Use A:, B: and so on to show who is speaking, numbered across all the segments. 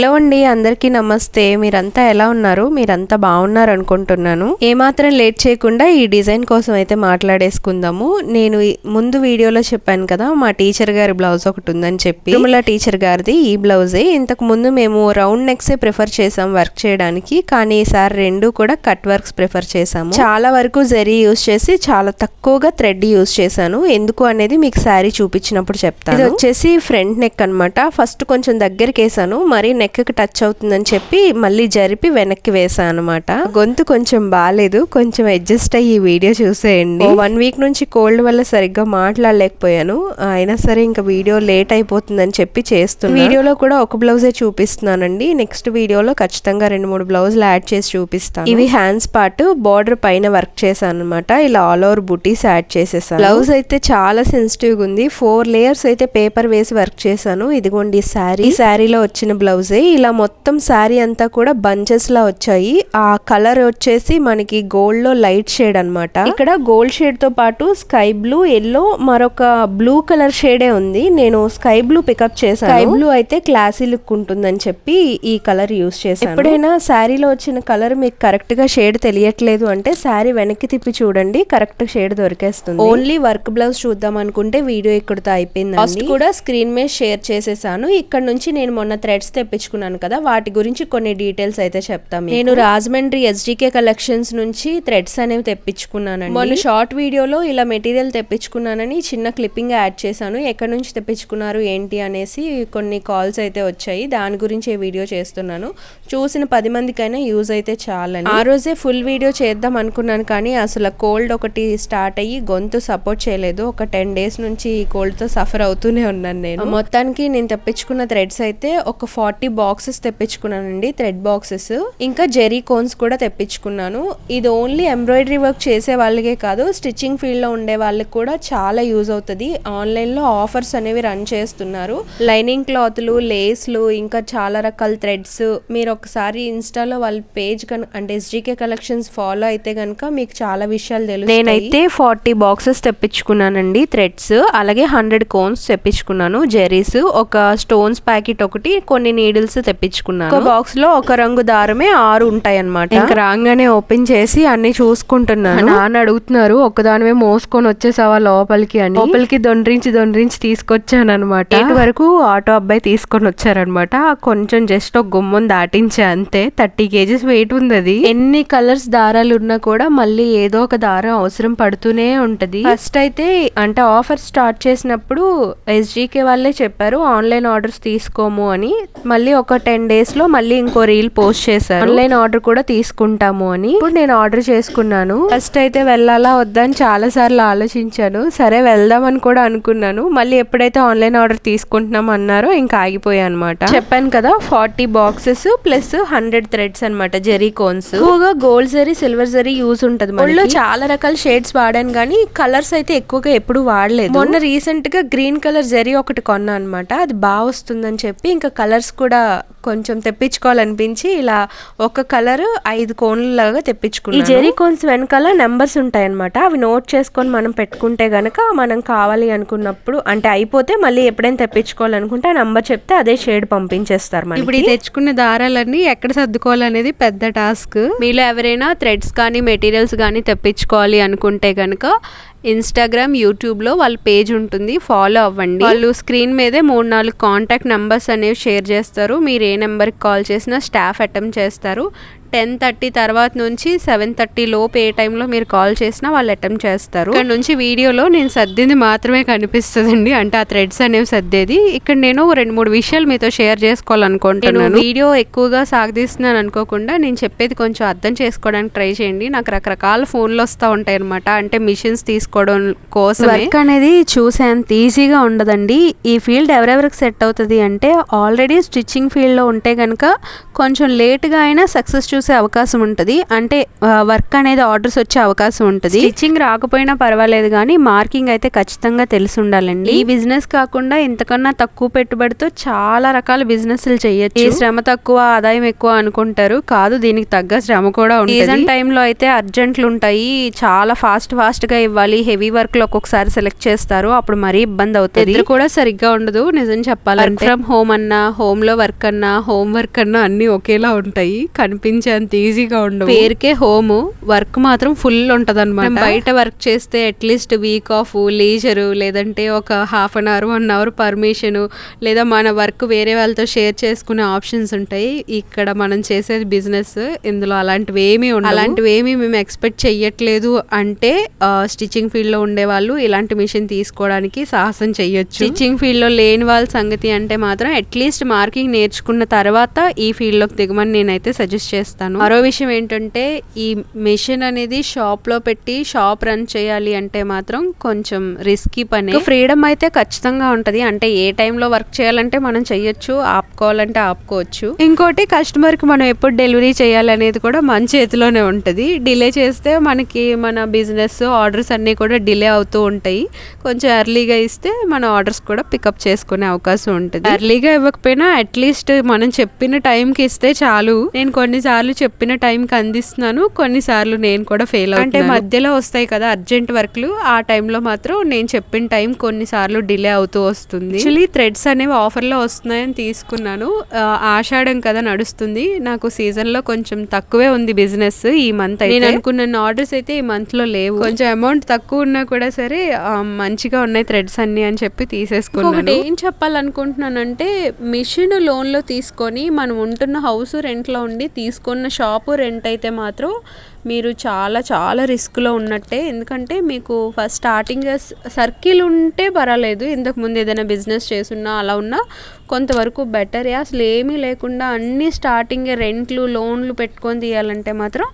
A: Hello అండి అందరికీ నమస్తే. మీరంతా ఎలా ఉన్నారు? మీరంతా బాగున్నారు అనుకుంటున్నాను. ఏమాత్రం లేట్ చేయకుండా ఈ డిజైన్ కోసం అయితే మాట్లాడేసుకుందాము. నేను ముందు వీడియోలో చెప్పాను కదా మా టీచర్ గారి బ్లౌజ్ ఒకటి ఉందని చెప్పి. తిరుమల టీచర్ గారిది ఈ బ్లౌజే. ఇంతకు ముందు మేము రౌండ్ నెక్సే ప్రిఫర్ చేసాం వర్క్ చేయడానికి కానీ ఈసారి రెండు కూడా కట్ వర్క్స్ ప్రిఫర్ చేసాము చాలా వరకు జరీ యూస్ చేసి చాలా తక్కువగా థ్రెడ్ యూస్ చేశాను. ఎందుకు అనేది మీకు శారీ చూపించినప్పుడు చెప్తాను. ఇది వచ్చేసి ఫ్రంట్ నెక్ అన్నమాట. ఫస్ట్ కొంచెం దగ్గరికి వేసాను మరి నెక్ కి టచ్ అవుతుందని చెప్పి మళ్ళీ జరిపి వెనక్కి వేసాను అనమాట గొంతు కొంచెం బాగాలేదు కొంచెం అడ్జస్ట్ అయ్యి ఈ వీడియో చూసేయండి. వన్ వీక్ నుంచి కోల్డ్ వల్ల సరిగ్గా మాట్లాడలేకపోయాను. అయినా సరే ఇంకా వీడియో లేట్ అయిపోతుందని చెప్పి చేస్తున్నాను వీడియోలో కూడా ఒక బ్లౌజే చూపిస్తున్నానండి. నెక్స్ట్ వీడియోలో ఖచ్చితంగా రెండు మూడు బ్లౌజులు యాడ్ చేసి చూపిస్తాను. ఇవి హ్యాండ్స్ పార్ట్ బార్డర్ పైన వర్క్ చేశాను అనమాట ఇలా ఆల్ ఓవర్ బుటీస్ యాడ్ చేసేసాను. బ్లౌజ్ అయితే చాలా సెన్సిటివ్ ఉంది. ఫోర్ లేయర్స్ అయితే పేపర్ వేసి వర్క్ చేశాను. ఇదిగోండి శారీ ఈ శారీలో వచ్చిన బ్లౌజే ఇలా మొత్తం శారీ అంతా కూడా బంచెస్ లా వచ్చాయి. ఆ కలర్ వచ్చేసి మనకి గోల్డ్లో లైట్ షేడ్ అన్నమాట. ఇక్కడ గోల్డ్ షేడ్తో పాటు స్కై బ్లూ ఎల్లో మరొక బ్లూ కలర్ షేడే ఉంది. నేను స్కై బ్లూ పికప్ చేశాను. స్కై బ్లూ అయితే క్లాసీ లుక్ ఉంటుందని చెప్పి ఈ కలర్ యూస్ చేశాను. ఎప్పుడైనా శారీలో వచ్చిన కలర్ మీకు కరెక్ట్గా షేడ్ తెలియట్లేదు అంటే శారీ వెనక్కి తిప్పి చూడండి. కరెక్ట్ షేడ్ దొరికేస్తుంది. ఓన్లీ వర్క్ బ్లౌజ్ చూద్దాం అనుకుంటే వీడియో ఇక్కడతో అయిపోయింది ఫస్ట్ కూడా స్క్రీన్ మీద షేర్ చేసేసాను. ఇక్కడ నుంచి నేను మొన్న థ్రెడ్స్ తెప్పించుకున్నాను కదా వాటి గురించి కొన్ని డీటెయిల్స్ అయితే చెప్తాను నేను రాజమండ్రి ఎస్డికే కలెక్షన్స్ నుంచి థ్రెడ్స్ అనేవి తెప్పించుకున్నానండి. మొన్న షార్ట్ వీడియోలో ఇలా మెటీరియల్ తెప్పించుకున్నానని చిన్న క్లిప్పింగ్ యాడ్ చేశాను. ఎక్కడి నుంచి తెప్పించుకున్నారు ఏంటి అనేసి కొన్ని కాల్స్ అయితే వచ్చాయి. దాని గురించి వీడియో చేస్తున్నాను. చూసిన పది మందికైనా యూజ్ అయితే చాలని. ఆ రోజే ఫుల్ వీడియో చేద్దాం అనుకున్నాను కానీ అసలు కోల్డ్ ఒకటి స్టార్ట్ అయ్యి గొంతు సపోర్ట్ చేయలేదు. ఒక టెన్ డేస్ నుంచి ఈ కోల్డ్తో సఫర్ అవుతూనే ఉన్నాను నేను. మొత్తానికి నేను తెప్పించుకున్న థ్రెడ్స్ అయితే ఒక ఫార్టీ బాక్సెస్ తెప్పించుకున్నానండి థ్రెడ్ బాక్సెస్ ఇంకా జెరీ కోన్స్ కూడా తెప్పించుకున్నాను. ఇది ఓన్లీ ఎంబ్రాయిడరీ వర్క్ చేసే వాళ్ళకే కాదు స్టిచ్చింగ్ ఫీల్డ్లో ఉండే వాళ్ళకి కూడా చాలా యూజ్ అవుతుంది. ఆన్లైన్లో ఆఫర్స్ అనేవి రన్ చేస్తున్నారు. లైనింగ్ క్లాత్లు లేస్లు ఇంకా చాలా రకాల థ్రెడ్స్ మీరు ఒకసారి ఇన్స్టాలో వాళ్ళ పేజ్ కను అంటే ఎస్జీకే కలెక్షన్స్ ఫాలో అయితే కనుక మీకు చాలా విషయాలు తెలుసు నేనైతే ఫార్టీ బాక్సెస్ తెప్పించుకున్నానండి థ్రెడ్స్ అలాగే హండ్రెడ్ కోన్స్ తెప్పించుకున్నాను జెరీస్ ఒక స్టోన్స్ ప్యాకెట్ ఒకటి కొన్ని నీడిల్స్ తెప్పించుకున్నాను. ఒక బాక్స్లో ఒక రంగు దారమే ఆరు ఉంటాయి అనమాట ఇంకా రాగానే ఓపెన్ చేసి అన్ని చూసుకుంటున్నాను. నాన్న అడుగుతున్నారు ఒకదానివే మోసుకొని వచ్చేసావా లోపలికి? అని. లోపలికి దొండ్రించి దొండ్రించి తీసుకొచ్చాను అనమాట ఇటు వరకు ఆటో అబ్బాయి తీసుకొని వచ్చారనమాట కొంచెం జస్ట్ ఒక గుమ్మం దాటించే అంతే. థర్టీ కేజీస్ వెయిట్ ఉంది అది ఎన్ని కలర్స్ దారాలు ఉన్నా కూడా మళ్ళీ ఏదో ఒక దారం అవసరం పడుతూనే ఉంటది. ఫస్ట్ అయితే అంటే ఆఫర్ స్టార్ట్ చేసినప్పుడు ఎస్జీకే వాళ్ళే చెప్పారు ఆన్లైన్ ఆర్డర్స్ తీసుకోము అని. మళ్ళీ ఒక టెన్ డేస్లో మళ్ళీ ఇంకో రీల్ పోస్ట్ చేశారు. ఆన్లైన్ ఆర్డర్ కూడా తీసుకుంటాము అని. ఇప్పుడు నేను ఆర్డర్ చేసుకున్నాను. ఫస్ట్ అయితే వెళ్ళాలా వద్దా అని చాలా సార్లు ఆలోచించాను. సరే వెళ్దామని కూడా అనుకున్నాను. మళ్ళీ ఎప్పుడైతే ఆన్లైన్ ఆర్డర్ తీసుకుంటున్నాం అన్నారో ఇంకా ఆగిపోయా అనమాట చెప్పాను కదా forty boxes plus hundred threads అనమాట జెరీ కోన్స్. ఎక్కువగా gold zari silver zari use ఉంటది ఒళ్ళో చాలా రకాల షేడ్స్ వాడాను కానీ కలర్స్ అయితే ఎక్కువగా ఎప్పుడు వాడలేదు. మొన్న రీసెంట్గా గ్రీన్ కలర్ జరీ ఒకటి కొన్నా అనమాట అది బాగా వస్తుందని చెప్పి ఇంకా కలర్స్ కూడా yeah కొంచెం తెప్పించుకోవాలనిపించి ఇలా ఒక కలర్ ఐదు కోన్ల లాగా తెప్పించుకున్నాను. ఈ జెరీ కోన్స్ వెనకాల నెంబర్స్ ఉంటాయన్నమాట. అవి నోట్ చేసుకొని మనం పెట్టుకుంటే గనక మనం కావాలి అనుకున్నప్పుడు అంటే అయిపోతే మళ్ళీ ఎప్పుడైనా తెప్పించుకోవాలనుకుంటే ఆ నంబర్ చెప్తే అదే షేడ్ పంపించేస్తారు మనకి. ఇప్పుడు ఈ తెచ్చుకున్న దారాలన్నీ ఎక్కడ సర్దుకోవాలనేది పెద్ద టాస్క్. మీలో ఎవరైనా థ్రెడ్స్ కానీ మెటీరియల్స్ కానీ తెప్పించుకోవాలి అనుకుంటే కనుక ఇన్స్టాగ్రామ్ యూట్యూబ్లో వాళ్ళ పేజ్ ఉంటుంది ఫాలో అవ్వండి. వాళ్ళు స్క్రీన్ మీదే మూడు నాలుగు కాంటాక్ట్ నెంబర్స్ అనేవి షేర్ చేస్తారు. మీరు నెంబర్కి కాల్ చేసినా స్టాఫ్ అటెంప్ట్ చేస్తారు. టెన్ థర్టీ తర్వాత నుంచి సెవెన్ థర్టీ లోపు ఏ టైంలో మీరు కాల్ చేసినా వాళ్ళు అటెంప్ట్ చేస్తారు. ఇక్కడ నుంచి వీడియోలో నేను సర్దింది మాత్రమే కనిపిస్తుందండి. అంటే ఆ థ్రెడ్స్ అనేవి సర్దేది. ఇక్కడ నేను రెండు మూడు విషయాలు మీతో షేర్ చేసుకోవాలనుకుంటున్నాను. వీడియో ఎక్కువగా సాగదీస్తున్నాను అనుకోకుండా నేను చెప్పేది కొంచెం అర్థం చేసుకోవడానికి ట్రై చేయండి. నాకు రకరకాల ఫోన్లు వస్తూ ఉంటాయి అనమాట అంటే మిషన్స్ తీసుకోవడం కోసం వర్క్ అనేది చూసేంత ఈజీగా ఉండదండి. ఈ ఫీల్డ్ ఎవరెవరికి సెట్ అవుతుంది అంటే ఆల్రెడీ స్టిచ్చింగ్ ఫీల్డ్లో ఉంటే కనుక కొంచెం లేట్గా అయినా సక్సెస్
B: చూసే అవకాశం ఉంటుంది. అంటే వర్క్ అనేది ఆర్డర్స్ వచ్చే అవకాశం ఉంటుంది. స్టిచ్చింగ్ రాకపోయినా పర్వాలేదు కానీ మార్కింగ్ అయితే ఖచ్చితంగా తెలిసి ఉండాలండి. ఈ బిజినెస్ కాకుండా ఇంతకన్నా తక్కువ పెట్టుబడితో చాలా రకాల బిజినెస్లు చేయొచ్చు. ఈ శ్రమ తక్కువ ఆదాయం ఎక్కువ అనుకుంటారు. కాదు దీనికి తగ్గ శ్రమ కూడా ఉంటుంది. సీజన్ టైంలో అయితే అర్జెంట్లు ఉంటాయి. చాలా ఫాస్ట్ ఫాస్ట్గా ఇవ్వాలి. హెవీ వర్క్లో ఒక్కొక్కసారి సెలెక్ట్ చేస్తారు. అప్పుడు మరీ ఇబ్బంది అవుతుంది. ఇది కూడా సరిగ్గా ఉండదు. నిజం చెప్పాలంటే. ఫ్రమ్ హోమ్ అన్నా హోమ్లో వర్క్ అన్నా హోమ్ వర్క్ అన్నా అన్ని ఒకేలా ఉంటాయి. కనిపించేంత ఈజీగా ఉండవు. పేరుకే హోమ్ వర్క్ మాత్రం ఫుల్ ఉంటది అనమాట బయట వర్క్ చేస్తే అట్లీస్ట్ వీక్ ఆఫ్ లీజరు లేదంటే ఒక half an hour one hour permission లేదా మన వర్క్ వేరే వాళ్ళతో షేర్ చేసుకునే ఆప్షన్స్ ఉంటాయి. ఇక్కడ మనం చేసేది బిజినెస్ ఇందులో అలాంటివి ఏమీ ఉండవు. అలాంటివి ఏమీ మేము ఎక్స్పెక్ట్ చెయ్యట్లేదు అంటే స్టిచ్చింగ్ ఫీల్డ్లో ఉండే వాళ్ళు ఇలాంటి మిషన్ తీసుకోవడానికి సాహసం చెయ్యొచ్చు. స్టిచ్చింగ్ ఫీల్డ్లో లేని వాళ్ళ సంగతి అంటే మాత్రం అట్లీస్ట్ మార్కింగ్ నేర్చుకున్న తర్వాత ఈ ఫీల్డ్లోకి దిగమని నేనైతే సజెస్ట్ చేస్తాను మరో విషయం ఏంటంటే ఈ మిషన్ అనేది షాప్లో పెట్టి షాప్ రన్ చేయాలి అంటే మాత్రం కొంచెం రిస్కీ పని. ఫ్రీడమ్ అయితే ఖచ్చితంగా ఉంటది. అంటే ఏ టైంలో వర్క్ చేయాలంటే మనం చెయ్యొచ్చు ఆపుకోవాలంటే ఆపుకోవచ్చు. ఇంకోటి కస్టమర్కి మనం ఎప్పుడు డెలివరీ చేయాలనేది కూడా మన చేతిలోనే ఉంటది. డిలే చేస్తే మనకి మన బిజినెస్ ఆర్డర్స్ అన్నీ కూడా డిలే అవుతూ ఉంటాయి. కొంచెం ఎర్లీగా ఇస్తే మన ఆర్డర్స్ కూడా పికప్ చేసుకునే అవకాశం ఉంటుంది. ఎర్లీగా ఇవ్వకపోయినా అట్లీస్ట్ మనం చెప్పిన టైంకి ఇస్తే చాలు. నేను కొన్నిసార్లు చెప్పిన టైంకి అందిస్తున్నాను. కొన్నిసార్లు నేను కూడా ఫెయిల్ అంటే మధ్యలో వస్తాయి కదా అర్జెంట్ వర్క్లు ఆ టైంలో మాత్రం నేను చెప్పిన టైం కొన్నిసార్లు డిలే అవుతూ వస్తుంది. యాక్చువల్లీ థ్రెడ్స్ అనేవి ఆఫర్లో వస్తున్నాయని తీసుకున్నాను. ఆషాఢం కదా నడుస్తుంది. నాకు సీజన్లో కొంచెం తక్కువే ఉంది బిజినెస్ ఈ మంత్ అయితే. నేను అనుకున్న ఆర్డర్స్ అయితే ఈ మంత్లో లేవు. కొంచెం అమౌంట్ తక్కువ ఉన్నా కూడా సరే మంచిగా ఉన్నాయి థ్రెడ్స్ అన్ని అని చెప్పి తీసేసుకున్నాను. ఏం చెప్పాలనుకుంటున్నానంటే మిషన్ లోన్లో తీసుకొని మనం ఉంటున్న హౌస్ రెంట్లో ఉండి తీసుకున్న షాపు రెంట్ అయితే మాత్రం మీరు చాలా చాలా రిస్క్లో ఉన్నట్టే. ఎందుకంటే మీకు ఫస్ట్ స్టార్టింగ్ సర్కిల్ ఉంటే పర్వాలేదు. ఇంతకుముందు ఏదైనా బిజినెస్ చేసున్నా అలా ఉన్నా కొంతవరకు బెటర్ అసలు ఏమీ లేకుండా అన్ని స్టార్టింగ్ రెంట్లు లోన్లు పెట్టుకొని తీయాలంటే మాత్రం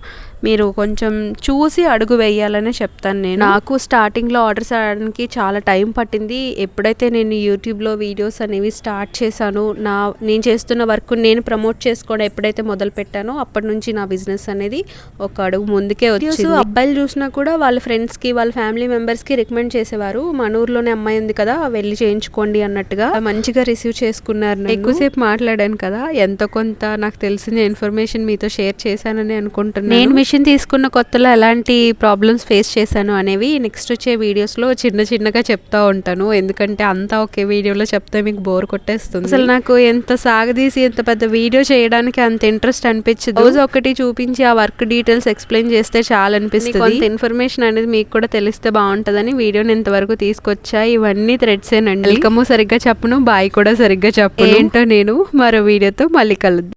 B: మీరు కొంచెం చూసి అడుగు వేయాలనే చెప్తాను నేను. నాకు స్టార్టింగ్లో ఆర్డర్స్ ఆడడానికి చాలా టైం పట్టింది. ఎప్పుడైతే నేను యూట్యూబ్లో వీడియోస్ అనేవి స్టార్ట్ చేశాను నా నేను చేస్తున్న వర్క్ నేను ప్రమోట్ చేసుకోవడం ఎప్పుడైతే మొదలు పెట్టానో అప్పటి నుంచి నా బిజినెస్ అనేది ఒక అడుగు ముందుకే వచ్చింది. అబ్బాయిలు చూసినా కూడా వాళ్ళ ఫ్రెండ్స్కి వాళ్ళ ఫ్యామిలీ మెంబర్స్కి రికమెండ్ చేసేవారు. మన ఊర్లోనే అమ్మాయి ఉంది కదా వెళ్ళి చేయించుకోండి అన్నట్టుగా మంచిగా రిసీవ్ చేసుకున్నారు. ఎక్కువసేపు మాట్లాడాను కదా ఎంత కొంత నాకు తెలిసిన ఇన్ఫర్మేషన్ మీతో షేర్ చేశానని అనుకుంటున్నాను. నేను మిషన్ తీసుకున్న కొత్తలో ఎలాంటి ప్రాబ్లమ్స్ ఫేస్ చేశాను అనేవి నెక్స్ట్ వచ్చే వీడియోస్లో చిన్న చిన్నగా చెప్తా ఉంటాను. ఎందుకంటే అంతా ఒకే వీడియోలో చెప్తే మీకు బోర్ కొట్టేస్తుంది. అసలు నాకు ఎంత సాగదీసి ఎంత పెద్ద వీడియో చేయడానికి అంత ఇంట్రెస్ట్ అనిపించదు. రోజు ఒకటి చూపించి ఆ వర్క్ డీటెయిల్స్ ఎక్స్ప్లెయిన్ చేస్తే చాలా అనిపిస్తుంది కొంత ఇన్ఫర్మేషన్ అనేది మీకు కూడా తెలిస్తే బాగుంటుందని వీడియోని ఇంతవరకు తీసుకొచ్చా. ఇవన్నీ థ్రెడ్స్ ఏనండి. వెల్కమ్ సరిగ్గా చెప్పను బాయ్ కూడా సరిగ్గా చెప్పను. ఏంటో నేను మరో వీడియోతో మళ్ళీ కలుద్దాం.